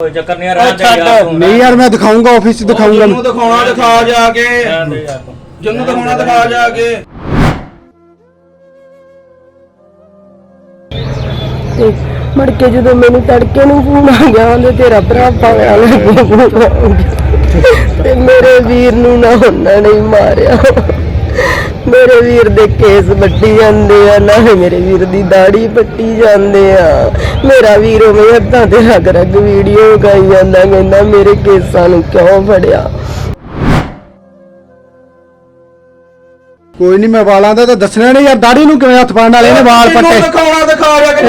ਕੋਈ ਚੱਕਰ ਨਹੀਂ ਰਹਿਣ ਦੇ ਛੱਡ। ਯਾਰ ਤੂੰ ਨਹੀਂ ਯਾਰ ਮੈਂ ਦਿਖਾਉਂਗਾ ਆਫਿਸ 'ਚ ਦਿਖਾਉਂਗਾ ਜਿਹਨੂੰ ਦਿਖਾਉਣਾ ਦਿਖਾ ਜਾ ਕੇ। ਰਹਿਣ ਦੇ ਯਾਰ ਤੂੰ। ਜਿਹਨੂੰ ਦਿਖਾਉਣਾ ਦਿਖਾ ਜਾ ਕੇ। ਤੇ ਮੜ ਕੇ ਜਦੋਂ ਮੈਨੂੰ ਤੜਕੇ ਨੂੰ ਫੋਨ ਆ ਗਿਆ ਉਹਦੇ ਤੇਰਾ ਭਰਾ ਪਾਇਆ ਲੱਗਿਆ ਤੇ ਮੇਰੇ ਵੀਰ ਨੂੰ ਨਾ ਉਹਨਾਂ ਨੇ ਹੀ ਮਾਰਿਆ। ਮੇਰੇ ਵੀਰ ਦੇ ਕੇਸ ਵੱਟੀ ਜਾਂਦੇ ਆ ਨਾ ਮੇਰੇ ਵੀਰ ਦੀ ਦਾੜੀ ਪੱਟੀ ਜਾਂਦੇ ਆ। ਮੇਰਾ ਵੀਰ ਉਵੇਂ ਹੱਥਾਂ ਤੇ ਰਗ ਰਗ ਵੀਡੀਓ ਗਾਈ ਜਾਂਦਾ ਕਹਿੰਦਾ ਮੇਰੇ ਕੇਸਾਂ ਨੂੰ ਕਿਉਂ ਫੜਿਆ? ਕੋਈ ਨਹੀਂ ਮੈਂ ਵਾਲਾਂ ਦਾ ਤਾਂ ਦੱਸਣਾ ਨਹੀਂ ਯਾਰ ਦਾੜੀ ਨੂੰ ਕਿਵੇਂ ਹੱਥ ਪਾਉਣ ਵਾਲੇ ਨੇ ਵਾਲ ਪੱਟੇ? ਦਿਖਾਉਣਾ ਦਿਖਾ ਜਾ ਕੇ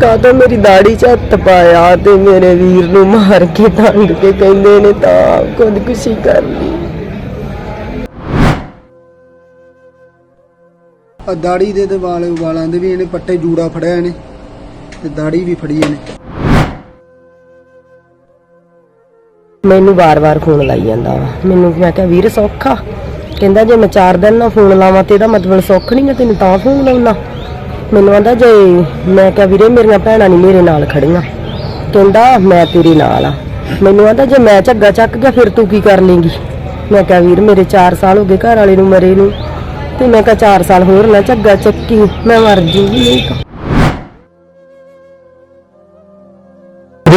ਕਾਹਤੋਂ ਮੇਰੀ ਦਾੜੀ 'ਚ ਹੱਥ ਪਾਇਆ ਤੇ ਮੇਰੇ ਵੀਰ ਨੂੰ ਮਾਰ ਕੇ ਟੰਗ ਕੇ ਕਹਿੰਦੇ ਨੇ ਤਾਂ ਖੁਦਕੁਸ਼ੀ ਕਰ ਲਈ। ਆਹ ਦਾੜੀ ਦੇ ਤੇ ਵਾਲ ਵਾਲਾਂ ਦੇ ਵੀ ਇਹਨੇ ਪੱਟੇ ਜੂੜਾ ਫੜਿਆ ਇਹਨੇ ਤੇ ਦਾੜੀ ਵੀ ਫੜੀ ਇਹਨੇ। ਮੈਨੂੰ ਵਾਰ-ਵਾਰ ਫੋਨ ਲਾਈ ਜਾਂਦਾ ਵਾ। ਮੈਨੂੰ ਮੈਂ ਕਿਹਾ ਵੀਰ ਸੌਖਾ। ਕਹਿੰਦਾ ਜੇ ਮੈਂ 4 ਦਿਨ ਨਾ ਫੋਨ ਲਾਵਾਂ ਤੇ ਇਹਦਾ ਮਤਲਬ ਸੁੱਖ ਨਹੀਂ ਹੈ ਤੈਨੂੰ ਤਾਂ ਫੋਨ ਲਾਉਣਾ। ਮੈਨੂੰ ਆਂਦਾ ਜੇ ਮੈਂ ਕਿਹਾ ਵੀਰੇ ਮੇਰੀਆਂ ਭੈਣਾਂ ਨਹੀਂ ਮੇਰੇ ਨਾਲ ਖੜੀਆਂ। ਕਹਿੰਦਾ, ਮੈਂ ਤੇਰੇ ਨਾਲ ਆ। ਮੈਨੂੰ ਆਂਦਾ ਜੇ ਮੈਂ ਝੱਗਾ ਚੱਕ ਗਿਆ, ਫਿਰ ਤੂੰ ਕੀ ਕਰ ਲੇਂਗੀ? ਮੈਂ ਕਿਹਾ, ਵੀਰ, ਮੇਰੇ 4 ਸਾਲ ਹੋ ਗਏ ਘਰ ਵਾਲੇ ਨੂੰ ਮਰੇ ਨੂੰ। ਤੇ ਮੈਂ ਕਿਹਾ 4 ਸਾਲ ਹੋਰ ਨਾ ਝੱਗਾ ਚੱਕੀ, ਮੈਂ ਮਰ ਜੂਗੀ, ਨਹੀਂ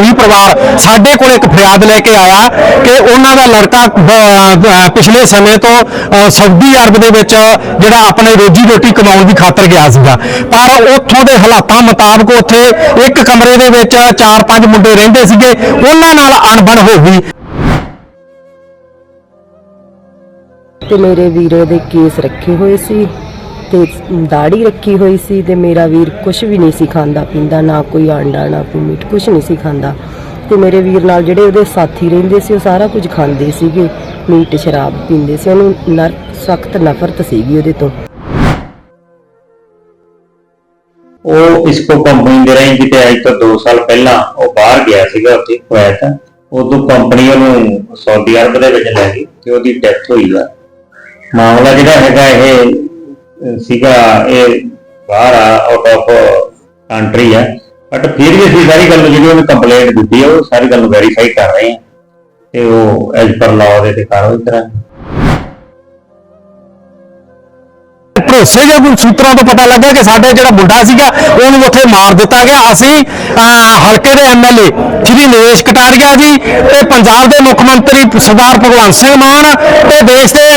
ਤਾਂ ਪਰਿਵਾਰ ਸਾਡੇ ਕੋਲ ਇੱਕ ਫਰਿਆਦ ਲੈ ਕੇ ਆਇਆ ਕਿ ਉਹਨਾਂ ਦਾ ਲੜਕਾ ਪਿਛਲੇ ਸਮੇਂ ਤੋਂ ਸਾਊਦੀ ਅਰਬ ਦੇ ਵਿੱਚ ਜਿਹੜਾ ਆਪਣੇ ਰੋਜੀ ਰੋਟੀ ਕਮਾਉਣ ਦੀ ਖਾਤਰ ਗਿਆ ਸੀਗਾ। ਪਰ ਉੱਥੋਂ ਦੇ ਹਾਲਾਤਾਂ ਮੁਤਾਬਕ ਉੱਥੇ ਇੱਕ ਕਮਰੇ ਦੇ ਵਿੱਚ ਚਾਰ ਪੰਜ ਮੁੰਡੇ ਰਹਿੰਦੇ ਸੀਗੇ। ਉਹਨਾਂ ਨਾਲ ਅਣਬਣ ਹੋ ਗਈ। ਤੇ ਮੇਰੇ ਵੀਰੇ ਦੇ ਕੇਸ ਰੱਖੇ ਹੋਏ ਸੀ। ਤੇ ਦਾੜੀ ਰੱਖੀ ਹੋਈ ਸੀ ਤੇ ਮੇਰਾ ਵੀਰ ਕੁਝ ਵੀ ਨਹੀਂ ਸੀ ਖਾਂਦਾ ਪੀਂਦਾ, ਨਾ ਕੋਈ ਆਂਡਾ, ਨਾ ਕੋਈ ਮੀਟ ਕੁਝ ਨਹੀਂ ਸੀ ਖਾਂਦਾ। ਤੇ ਮੇਰੇ ਵੀਰ ਨਾਲ ਜਿਹੜੇ ਉਹਦੇ ਸਾਥੀ ਰਹਿੰਦੇ ਸੀ, ਉਹ ਸਾਰਾ ਕੁਝ ਖਾਂਦੇ ਸੀਗੇ। ਮੀਟ, ਸ਼ਰਾਬ ਪੀਂਦੇ ਸੀ। ਉਹਨੂੰ ਨਰ, ਸਖਤ ਨਫ਼ਰਤ ਸੀਗੀ ਉਹਦੇ ਤੋਂ। ਉਹ ਇਸਕੋ ਕੰਪਨੀ ਦੇ ਰਾਹੀਂ ਕਿਤੇ ਅੱਜ ਤੋਂ 2 ਸਾਲ ਪਹਿਲਾਂ ਉਹ ਬਾਹਰ ਗਿਆ ਸੀਗਾ ਉੱਥੇ, ਕੁਵੈਤ। ਉਦੋਂ ਕੰਪਨੀ ਉਹਨੂੰ ਸਾਊਦੀ ਅਰਬ ਦੇ ਵਿੱਚ ਲੈ ਗਈ ਤੇ ਉਹਦੀ ਡੈਥ ਹੋਈ ਆ। ਮਾਮਲਾ ਜਿਹੜਾ ਹੈਗਾ ਇਹ ਸੀਗਾ, ਇਹ ਬਾਹਰ ਆ ਆਊਟ ਆਫ ਕੰਟਰੀ ਆ। ਬਟ ਫਿਰ ਵੀ ਅਸੀਂ ਸਾਰੀ ਗੱਲ ਨੂੰ ਜਿਹੜੀ ਉਹਨੇ ਕੰਪਲੇਂਟ ਦਿੱਤੀ ਆ, ਉਹ ਸਾਰੀ ਗੱਲ ਨੂੰ ਵੈਰੀਫਾਈ ਕਰ ਰਹੇ ਹਾਂ ਤੇ ਉਹ ਐਜ਼ ਪਰ ਲਾਅ ਦੇ ਤੇ ਕਾਰਵਾਈ ਕਰਾਂਗੇ ਭਰੋਸੇਯੋਗ ਸੂਤਰਾਂ ਤੋਂ ਪਤਾ ਲੱਗਾ ਕਿ ਸਾਡੇ ਜਿਹੜਾ ਮੁੰਡਾ ਸੀਗਾ, ਉਹਨੂੰ ਉੱਥੇ ਮਾਰ ਦਿੱਤਾ ਗਿਆ। ਅਸੀਂ ਹਲਕੇ ਦੇ ਐਮਐਲਏ ਸ਼੍ਰੀ ਨਰੇਸ਼ ਕਟਾਰੀਆ ਜੀ ਤੇ ਪੰਜਾਬ ਦੇ ਮੁੱਖ ਮੰਤਰੀ ਸਰਦਾਰ ਭਗਵੰਤ ਸਿੰਘ ਮਾਨ ਤੇ ਦੇਸ਼ ਦੇ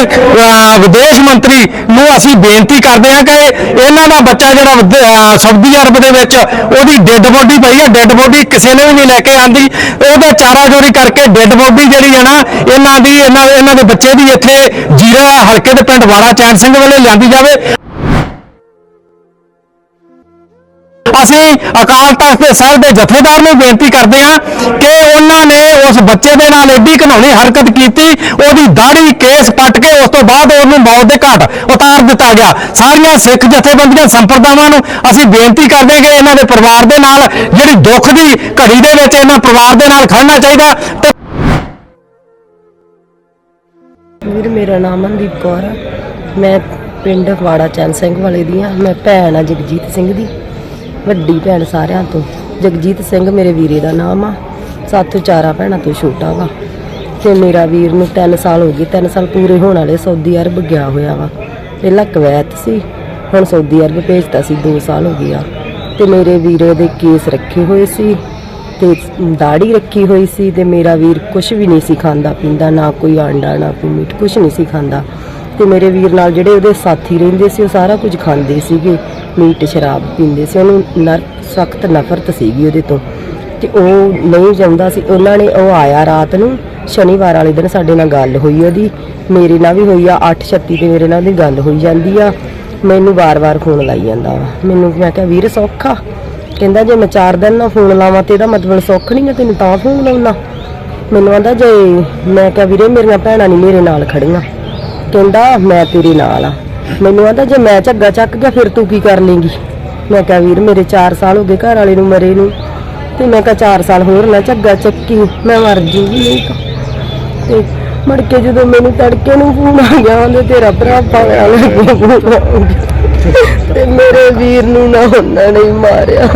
ਵਿਦੇਸ਼ ਮੰਤਰੀ ਨੂੰ ਅਸੀਂ ਬੇਨਤੀ ਕਰਦੇ ਹਾਂ ਕਿ ਇਹਨਾਂ ਦਾ ਬੱਚਾ ਜਿਹੜਾ ਵਿਦ- ਸਾਊਦੀ ਅਰਬ ਦੇ ਵਿੱਚ ਉਹਦੀ ਡੈੱਡ ਬੋਡੀ ਪਈ ਹੈ। ਡੈੱਡ ਬੋਡੀ ਕਿਸੇ ਨੇ ਵੀ ਨਹੀਂ ਲੈ ਕੇ ਆਂਦੀ। ਉਹਦਾ ਚਾਰਾ ਚੋਰੀ ਕਰਕੇ ਡੈੱਡ ਬੋਡੀ ਜਿਹੜੀ ਹੈ ਨਾ, ਇਹਨਾਂ ਦੀ, ਇਹਨਾਂ ਇਹਨਾਂ ਦੇ ਬੱਚੇ ਦੀ ਇੱਥੇ ਜੀਰਾ ਹਲਕੇ ਦੇ ਪਿੰਡ ਵਾਲਾ ਚੈਨ ਸਿੰਘ ਵੱਲੋਂ ਲਿਆਂਦੀ ਜਾਵੇ। ਅਸੀਂ ਅਕਾਲ ਤਖਤ ਦੇ ਸਾਹਿਬ ਦੇ ਜਥੇਦਾਰ ਨੂੰ ਬੇਨਤੀ ਕਰਦੇ ਹਾਂ ਕਿ ਉਹਨਾਂ ਨੇ ਉਸ ਬੱਚੇ ਦੇ ਨਾਲ ਐਡੀ ਘਿਨਾਉਣੀ ਹਰਕਤ ਕੀਤੀ, ਉਹਦੀ ਦਾੜੀ ਕੇਸ ਪੱਟ ਕੇ ਉਸ ਤੋਂ ਬਾਅਦ ਉਹਨੂੰ ਮੌਤ ਦੇ ਘਾਟ ਉਤਾਰ ਦਿੱਤਾ ਗਿਆ। ਸਾਰੀਆਂ ਸਿੱਖ ਜਥੇਬੰਦੀਆਂ ਸੰਪਰਦਾਵਾਂ ਨੂੰ ਅਸੀਂ ਬੇਨਤੀ ਕਰਦੇ ਕਿ ਇਹਨਾਂ ਦੇ ਪਰਿਵਾਰ ਦੇ ਨਾਲ ਜਿਹੜੀ ਦੁੱਖ ਦੀ ਘੜੀ ਦੇ ਵਿੱਚ ਇਹਨਾਂ ਪਰਿਵਾਰ ਦੇ ਨਾਲ ਖੜਨਾ ਚਾਹੀਦਾ ਤੇ ਵੀਰ, ਮੇਰਾ ਨਾਮ ਮਨਦੀਪ ਕੌਰ ਆ। ਮੈਂ ਪਿੰਡ ਵਾੜਾ ਚੰਦ ਸਿੰਘ ਵਾਲੇ ਦੀ ਆ। ਮੈਂ ਭੈਣ ਆ ਜਗਜੀਤ ਸਿੰਘ ਦੀ। ਵੱਡੀ ਭੈਣ ਸਾਰਿਆਂ ਤੋਂ। ਜਗਜੀਤ ਸਿੰਘ ਮੇਰੇ ਵੀਰੇ ਦਾ ਨਾਮ ਆ। ਸਾਥੋਂ ਚਾਰਾਂ ਭੈਣਾਂ ਤੋਂ ਛੋਟਾ ਵਾ। ਤੇ ਮੇਰਾ ਵੀਰ ਨੂੰ 3 ਸਾਲ ਹੋ ਗਏ 3 ਸਾਲ ਪੂਰੇ ਹੋਣ ਵਾਲੇ ਸਾਊਦੀ ਅਰਬ ਗਿਆ ਹੋਇਆ ਵਾ। ਪਹਿਲਾਂ ਕੁਵੈਤ ਸੀ, ਹੁਣ ਸਾਊਦੀ ਅਰਬ ਭੇਜਤਾ ਸੀ 2 ਸਾਲ ਹੋ ਗਏ ਆ। ਤੇ ਮੇਰੇ ਵੀਰੇ ਦੇ ਕੇਸ ਰੱਖੇ ਹੋਏ ਸੀ, ਤੇ ਦਾੜੀ ਰੱਖੀ ਹੋਈ ਸੀ, ਤੇ ਮੇਰਾ ਵੀਰ ਕੁਝ ਵੀ ਨਹੀਂ ਸੀ ਖਾਂਦਾ ਪੀਂਦਾ, ਨਾ ਕੋਈ ਆਂਡਾ, ਨਾ ਕੋਈ ਮੀਟ ਕੁਝ ਨਹੀਂ ਸੀ ਖਾਂਦਾ। ਤੇ ਮੇਰੇ ਵੀਰ ਨਾਲ ਜਿਹੜੇ ਉਹਦੇ ਸਾਥੀ ਰਹਿੰਦੇ ਸੀ, ਉਹ ਸਾਰਾ ਕੁਝ ਖਾਂਦੇ ਸੀਗੇ। ਮੀਟ ਸ਼ਰਾਬ ਪੀਂਦੇ ਸੀ, ਉਹਨੂੰ ਨਰ, ਸਖਤ ਨਫ਼ਰਤ ਸੀਗੀ ਉਹਦੇ ਤੋਂ। ਤੇ ਉਹ ਨਹੀਂ ਜਾਂਦਾ ਸੀ, ਉਹਨਾਂ ਨੇ ਉਹ ਆਇਆ ਰਾਤ ਨੂੰ, ਸ਼ਨੀਵਾਰ ਵਾਲੇ ਦਿਨ ਸਾਡੇ ਨਾਲ ਗੱਲ ਹੋਈ ਉਹਦੀ, ਮੇਰੇ ਨਾਲ ਵੀ ਹੋਈ ਆ 8:36 ਤੇ ਮੇਰੇ ਨਾਲ ਉਹਦੀ ਗੱਲ ਹੋਈ ਜਾਂਦੀ ਆ, ਮੈਨੂੰ ਵਾਰ-ਵਾਰ ਫੋਨ ਲਾਈ ਜਾਂਦਾ ਵਾ। ਮੈਨੂੰ ਮੈਂ ਕਿਹਾ, ਵੀਰ, ਸੌਖਾ ਕਹਿੰਦਾ, ਜੇ ਮੈਂ 4 ਦਿਨ ਨਾ ਫੋਨ ਲਾਵਾਂ ਤੇ ਇਹਦਾ ਮਤਲਬ ਸੌਖ ਨਹੀਂ ਹੈ ਤੈਨੂੰ ਤਾਂ ਫੋਨ ਲਾਉਣਾ। ਮੈਨੂੰ ਆਂਦਾ, ਜੇ, ਮੈਂ ਕਿਹਾ, ਵੀਰੇ, ਮੇਰੀਆਂ ਭੈਣਾਂ ਨਹੀਂ ਮੇਰੇ ਨਾਲ ਖੜੀਆਂ। ਕਹਿੰਦਾ, ਮੈਂ ਤੇਰੇ ਨਾਲ ਆ। ਮੈਨੂੰ ਆਂਦਾ ਜੇ ਮੈਂ ਝੱਗਾ ਚੱਕ ਗਿਆ, ਫਿਰ ਤੂੰ ਕੀ ਕਰ ਲੇਂਗੀ? ਮੈਂ ਕਿਹਾ, ਵੀਰ, ਮੇਰੇ 4 ਸਾਲ ਹੋ ਗਏ ਘਰ ਵਾਲੇ ਨੂੰ ਮਰੇ ਨੂੰ ਤੇ ਮੈਂ ਕਿਹਾ 4 ਸਾਲ ਹੋਰ ਨਾ ਝੱਗਾ ਚੱਕੀ, ਮੈਂ ਮਰ ਜੂਗੀ ਨਹੀਂ ਤਾਂ ਤੇ ਮੜ ਕੇ ਜਦੋਂ ਮੈਨੂੰ ਤੜਕੇ ਨੂੰ ਫੋਨ ਆ ਗਿਆ ਉਹਦੇ ਤੇਰਾ ਭਰਾ ਪਾਇਆ ਲੱਗਿਆ ਤੇ ਮੇਰੇ ਵੀਰ ਨੂੰ ਨਾ ਉਹਨਾਂ ਨੇ ਮਾਰਿਆ।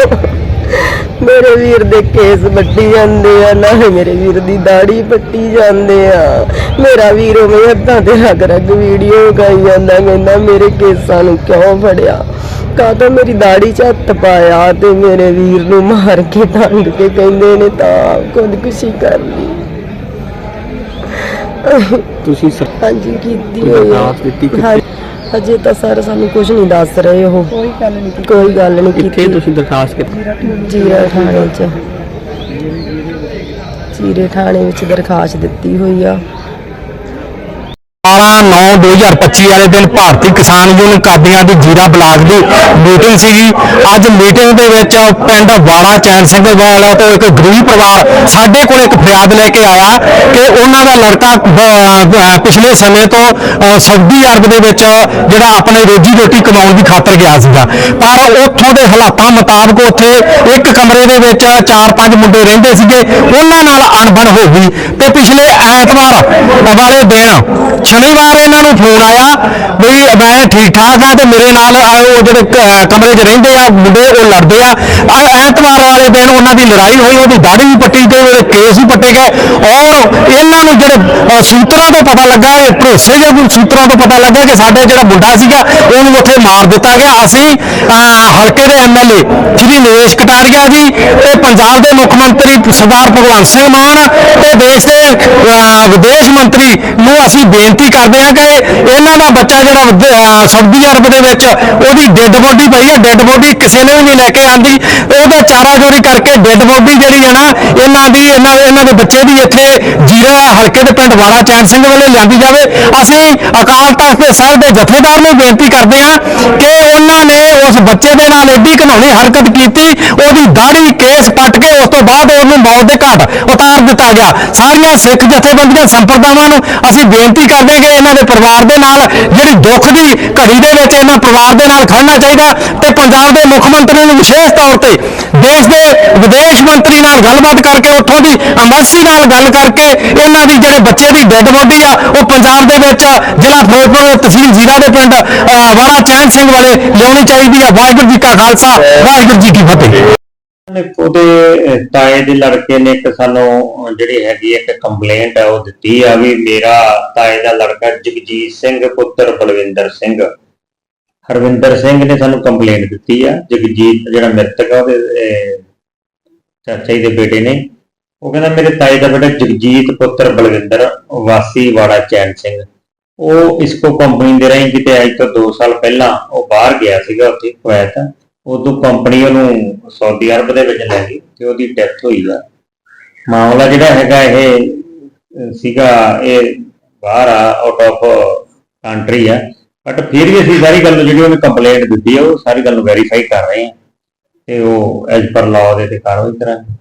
ਮੇਰੇ ਵੀਰ ਦੇ ਕੇਸ ਵੱਟੀ ਜਾਂਦੇ ਆ ਨਾ ਮੇਰੇ ਵੀਰ ਦੀ ਦਾੜੀ ਪੱਟੀ ਜਾਂਦੇ ਆ ਮੇਰਾ ਵੀਰ ਉਵੇਂ ਹੱਥਾਂ ਤੇ ਰਗ ਰਗ ਵੀਡੀਓ ਗਾਈ ਜਾਂਦਾ ਕਹਿੰਦਾ ਮੇਰੇ ਕੇਸਾਂ ਨੂੰ ਕਿਉਂ ਫੜਿਆ ਕਾਹਤੋਂ ਮੇਰੀ ਦਾੜੀ 'ਚ ਹੱਥ ਪਾਇਆ ਤੇ ਮੇਰੇ ਵੀਰ ਨੂੰ ਮਾਰ ਕੇ ਟੰਗ ਕੇ ਕਹਿੰਦੇ ਨੇ ਤਾਂ ਖੁਦਕੁਸ਼ੀ ਕਰ ਲਈ ਤੁਸੀਂ ਹਾਂਜੀ ਕੀਤੀ ਹੋਈ ਹੈ। ਦਿੱਤੀ? ਹਾਂ, ਅਜੇ ਤਾਂ ਸਰ ਸਾਨੂੰ ਕੁਝ ਨਹੀਂ ਦੱਸ ਰਹੇ ਉਹ। ਕੋਈ ਗੱਲ ਨਹੀਂ ਕੋਈ ਗੱਲ ਨਹੀਂ ਕਿੱਥੇ ਕੀਤੀ। ਤੁਸੀਂ ਦਰਖਾਸਤ ਕੀਤੀ? ਜੀਰਾ ਥਾਣੇ 'ਚ ਜੀਰੇ ਥਾਣੇ ਵਿੱਚ ਦਰਖਾਸਤ ਦਿੱਤੀ ਹੋਈ ਆ। 12/9/2025 ਵਾਲੇ ਦਿਨ ਭਾਰਤੀ ਕਿਸਾਨ ਯੂਨੀਅਨ ਕਾਦੀਆਂ ਦੀ ਜੀਰਾ ਬਲਾਕ ਦੀ ਮੀਟਿੰਗ ਸੀਗੀ। ਅੱਜ ਮੀਟਿੰਗ ਦੇ ਵਿੱਚ ਪਿੰਡ ਵਾਲਾ ਚੈਨ ਸਿੰਘ ਵਾਲਾ ਤੋਂ ਇੱਕ ਗਰੀਬ ਪਰਿਵਾਰ ਸਾਡੇ ਕੋਲ ਇੱਕ ਫਰਿਆਦ ਲੈ ਕੇ ਆਇਆ ਕਿ ਉਹਨਾਂ ਦਾ ਲੜਕਾ ਪਿਛਲੇ ਸਮੇਂ ਤੋਂ ਸਾਊਦੀ ਅਰਬ ਦੇ ਵਿੱਚ ਜਿਹੜਾ ਆਪਣੇ ਰੋਜੀ ਰੋਟੀ ਕਮਾਉਣ ਦੀ ਖਾਤਰ ਗਿਆ ਸੀਗਾ। ਪਰ ਉੱਥੋਂ ਦੇ ਹਾਲਾਤਾਂ ਮੁਤਾਬਕ ਉੱਥੇ ਇੱਕ ਕਮਰੇ ਦੇ ਵਿੱਚ ਚਾਰ ਪੰਜ ਮੁੰਡੇ ਰਹਿੰਦੇ ਸੀਗੇ। ਉਹਨਾਂ ਨਾਲ ਅਣਬਣ ਹੋ ਗਈ। ਤੇ ਪਿਛਲੇ ਐਤਵਾਰ ਵਾਲੇ ਦਿਨ ਸ਼ਨੀਵਾਰ ਇਹਨਾਂ ਨੂੰ ਫੋਨ ਆਇਆ ਵੀ ਮੈਂ ਠੀਕ ਠਾਕ ਆ ਤੇ ਮੇਰੇ ਨਾਲ ਉਹ ਜਿਹੜੇ ਕਮਰੇ 'ਚ ਰਹਿੰਦੇ ਆ, ਮੁੰਡੇ, ਉਹ ਲੜਦੇ ਆ। ਐ- ਐਤਵਾਰ ਵਾਲੇ ਦਿਨ ਉਹਨਾਂ ਦੀ ਲੜਾਈ ਹੋਈ, ਉਹਦੀ ਦਾੜੀ ਵੀ ਪੱਟੀ ਗਈ, ਉਹਦੇ ਕੇਸ ਵੀ ਪੱਟੇ ਗਏ। ਔਰ ਇਹਨਾਂ ਨੂੰ ਜਿਹੜੇ ਸੂਤਰਾਂ ਤੋਂ ਪਤਾ ਲੱਗਾ, ਇਹ ਭਰੋਸੇਯੋਗ ਸੂਤਰਾਂ ਤੋਂ ਪਤਾ ਲੱਗਾ ਕਿ ਸਾਡੇ ਜਿਹੜਾ ਮੁੰਡਾ ਸੀਗਾ, ਉਹਨੂੰ ਉੱਥੇ ਮਾਰ ਦਿੱਤਾ ਗਿਆ। ਅਸੀਂ ਹਲਕੇ ਦੇ ਐਮਐਲਏ ਸ਼੍ਰੀ ਨਰੇਸ਼ ਕਟਾਰੀਆ ਜੀ, ਤੇ ਪੰਜਾਬ ਦੇ ਮੁੱਖ ਮੰਤਰੀ ਸਰਦਾਰ ਭਗਵੰਤ ਸਿੰਘ ਮਾਨ, ਤੇ ਦੇਸ਼ ਦੇ ਵਿਦੇਸ਼ ਮੰਤਰੀ ਨੂੰ ਅਸੀਂ ਬੇਨਤੀ ਕਰਦੇ ਹਾਂ ਕਿ ਇਹਨਾਂ ਦਾ ਬੱਚਾ ਜਿਹੜਾ ਸਾਊਦੀ ਅਰਬ ਦੇ ਵਿੱਚ ਉਹਦੀ ਡੈੱਡ ਬੋਡੀ ਪਈ ਹੈ, ਡੈੱਡ ਬੋਡੀ ਕਿਸੇ ਨੇ ਵੀ ਨਹੀਂ ਲੈ ਕੇ ਆਂਦੀ। ਉਹਦਾ ਚਾਰਾ ਚੋਰੀ ਕਰਕੇ ਡੈੱਡ ਬੋਡੀ ਜਿਹੜੀ ਹੈ ਨਾ, ਇਹਨਾਂ ਦੀ, ਇਹਨਾਂ ਇਹਨਾਂ ਦੇ ਬੱਚੇ ਦੀ ਇੱਥੇ ਜੀਰਾ ਹਲਕੇ ਦੇ ਪਿੰਡ ਵਾਲਾ ਚੈਨ ਸਿੰਘ ਵੱਲੋਂ ਲਿਆਂਦੀ ਜਾਵੇ। ਅਸੀਂ ਅਕਾਲ ਤਖਤ ਦੇ ਸਾਹਿਬ ਦੇ ਜਥੇਦਾਰ ਨੂੰ ਬੇਨਤੀ ਕਰਦੇ ਹਾਂ ਕਿ ਉਹਨਾਂ ਨੇ ਉਸ ਬੱਚੇ ਦੇ ਨਾਲ ਏਡੀ ਘਨੌਣੀ ਹਰਕਤ ਕੀਤੀ। ਉਹਦੀ ਦਾੜੀ ਕੇਸ ਪੱਟ ਕੇ ਉਸ ਤੋਂ ਬਾਅਦ ਉਹਨੂੰ ਮੌਤ ਦੇ ਘਾਟ ਉਤਾਰ ਦਿੱਤਾ ਗਿਆ। ਸਾਰੀਆਂ ਸਿੱਖ ਜਥੇਬੰਦੀਆਂ ਸੰਪਰਦਾਵਾਂ ਨੂੰ ਅਸੀਂ ਬੇਨਤੀ ਕਰਦੇ ਹਾਂ ਕਿ ਇਹਨਾਂ ਦੇ ਪਰਿਵਾਰ ਦੇ ਨਾਲ ਜਿਹੜੀ ਦੁੱਖ ਦੀ ਘੜੀ ਦੇ ਵਿੱਚ ਇਹਨਾਂ ਪਰਿਵਾਰ ਦੇ ਨਾਲ ਖੜਨਾ ਚਾਹੀਦਾ ਤੇ ਪੰਜਾਬ ਦੇ ਮੁੱਖ ਮੰਤਰੀ ਨੂੰ ਵਿਸ਼ੇਸ਼ ਤੌਰ ਤੇ ਦੇਸ਼ ਦੇ ਵਿਦੇਸ਼ ਮੰਤਰੀ ਨਾਲ ਗੱਲਬਾਤ ਕਰਕੇ ਉੱਥੋਂ ਦੀ ਅੰਬੈਸੀ ਨਾਲ ਗੱਲ ਕਰਕੇ ਇਹਨਾਂ ਦੀ ਜਿਹੜੇ ਬੱਚੇ ਦੀ ਡੈਡ ਬੋਡੀ ਆ ਉਹ ਪੰਜਾਬ ਦੇ ਵਿੱਚ ਜ਼ਿਲ੍ਹਾ ਫਿਰੋਜ਼ਪੁਰ ਤਹਿਸੀਲ ਜੀਰਾ ਦੇ ਪਿੰਡ ਅਹ, ਵਾਲਾ ਚੈਨ ਸਿੰਘ ਵਾਲੇ ਲਿਆਉਣੀ ਚਾਹੀਦੀ ਆ। ਵਾਹਿਗੁਰੂ ਜੀ ਕਾ ਖਾਲਸਾ ਵਾਹਿਗੁਰੂ ਜੀ ਕੀ ਫਤਿਹ। ਉਹਦੇ ਤਾਏ ਦੇ ਲੜਕੇ ਨੇ ਇੱਕ ਸਾਨੂੰ ਜਿਹੜੀ ਹੈਗੀ ਇੱਕ ਕੰਪਲੇਂਟ ਹੈ ਉਹ ਦਿੱਤੀ ਆ ਵੀ ਮੇਰਾ ਤਾਏ ਦਾ ਲੜਕਾ ਜਗਜੀਤ ਸਿੰਘ, ਪੁੱਤਰ ਬਲਵਿੰਦਰ ਸਿੰਘ। ਹਰਵਿੰਦਰ ਸਿੰਘ ਨੇ ਸਾਨੂੰ ਕੰਪਲੇਂਟ ਦਿੱਤੀ ਆ। ਜਗਜੀਤ ਜਿਹੜਾ ਮ੍ਰਿਤਕ ਆ, ਉਹਦੇ ਚਾਚਾ ਜੀ ਦੇ ਬੇਟੇ ਨੇ। ਉਹ ਕਹਿੰਦਾ, ਮੇਰੇ ਤਾਏ ਦਾ ਬੇਟਾ ਜਗਜੀਤ, ਪੁੱਤਰ ਬਲਵਿੰਦਰ, ਵਾਸੀ ਵਾੜਾ ਚੈਨ ਸਿੰਘ। ਉਹ ਇਸਕੋ ਕੰਪਨੀ ਦੇ ਰਾਹੀਂ ਕਿਤੇ ਅੱਜ ਤੋਂ 2 ਸਾਲ ਪਹਿਲਾਂ ਉਹ ਬਾਹਰ ਗਿਆ ਸੀਗਾ ਉੱਥੇ ਕੁਵੈਤ। ਉਦੋਂ ਕੰਪਨੀ ਉਹਨੂੰ ਸਾਊਦੀ ਅਰਬ ਦੇ ਵਿੱਚ ਲੈ ਗਈ ਤੇ ਉਹਦੀ ਡੈਥ ਹੋਈ ਆ। ਮਾਮਲਾ ਜਿਹੜਾ ਹੈਗਾ ਇਹ ਸੀਗਾ ਇਹ ਬਾਹਰ ਆ ਆਊਟ ਆਫ ਕੰਟਰੀ ਆ। ਬਟ ਫਿਰ ਵੀ ਅਸੀਂ ਸਾਰੀ ਗੱਲ ਨੂੰ ਜਿਹੜੀ ਉਹਨੇ ਕੰਪਲੇਂਟ ਦਿੱਤੀ ਆ, ਉਹ ਸਾਰੀ ਗੱਲ ਨੂੰ ਵੈਰੀਫਾਈ ਕਰ ਰਹੇ ਆ। ਤੇ ਉਹ ਐਜ਼ ਪਰ ਲਾਅ ਦੇ ਤੇ ਕਾਰਵਾਈ ਕਰਾਂਗੇ